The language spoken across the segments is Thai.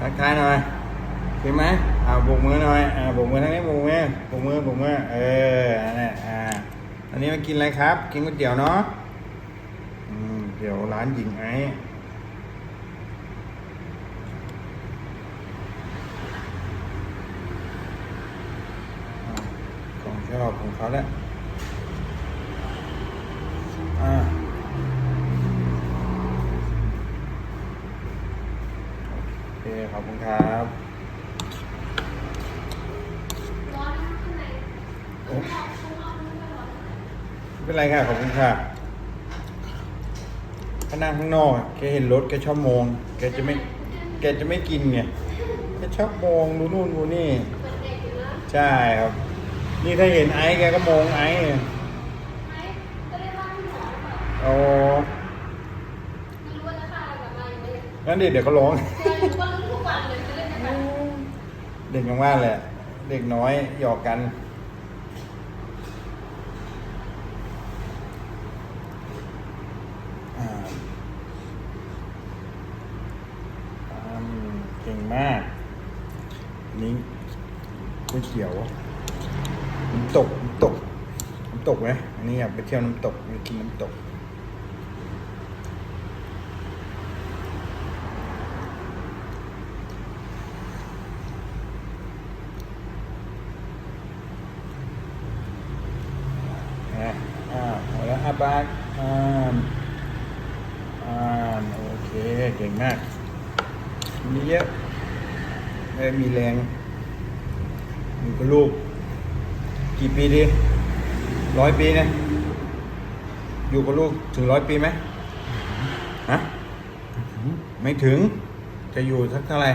ทักทายหน่อยขึ้นไหมอ่าโบกมือหน่อยอ่าโบกมือทางนี้โบกมือบกมือบกมือเออนั่นแหละอ่าอันนี้มากินอะไรครับ กินก๋วยเตี๋ยวเนาะอืมเดี๋ยวร้านหญิงไอ้ของชอบของเขาแหละอ่า โอ เคขอบคุณครับร้อนนะคะข้างในโอ้ข้างนอกข้างนอกไม่ร้อนไม่เป็นไรค่ะขอบคุณค่ะถ้านั่งข้างนอกอะแกเห็นรถแกชอบมองแกจะไม่แกจะไม่กินไงแกชอบมองดูนู่นดูนี่เปิดเด็กอยู่นะใช่ครับ นี่ถ้าเห็นไอ้แกก็มองไอ้ไหมก็ได้ว่าคุณหมอหรือเปล่าโอ้ไม่รู้ว่าจะฆ่าอะไรกลับมาอยู่เลยงั้นเด็กเดี๋ยวก็ร้อง วันเลยจะเล่นกันเด็กมาเลยอะเด็กน้อยหยอกกัน อ่าอืมเก่งมากนนี้ก๋วยเตี๋ยวน้ำตกน้ำตกน้ำตกไหมอันนี้อยากไปเที่ยวน้ำตกไปกินน้ำตก นะอ่าเอาแล้วอาบากอ่านอ่านโอเค เก่งมาก มีเยอะไม่มีแรงอยู่กับลูก กี่ปีดีร้อยปีนะอยู่กับลูกถึงร้อยปีไหมฮะไม่ถึง จะอยู่สักเท่าไหร่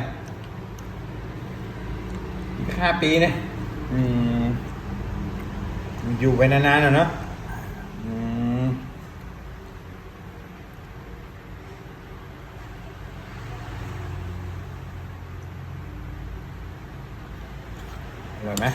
ห้าปีนะอืมอยู่ไปนานๆหน่อยเนาะ ร่อยไหม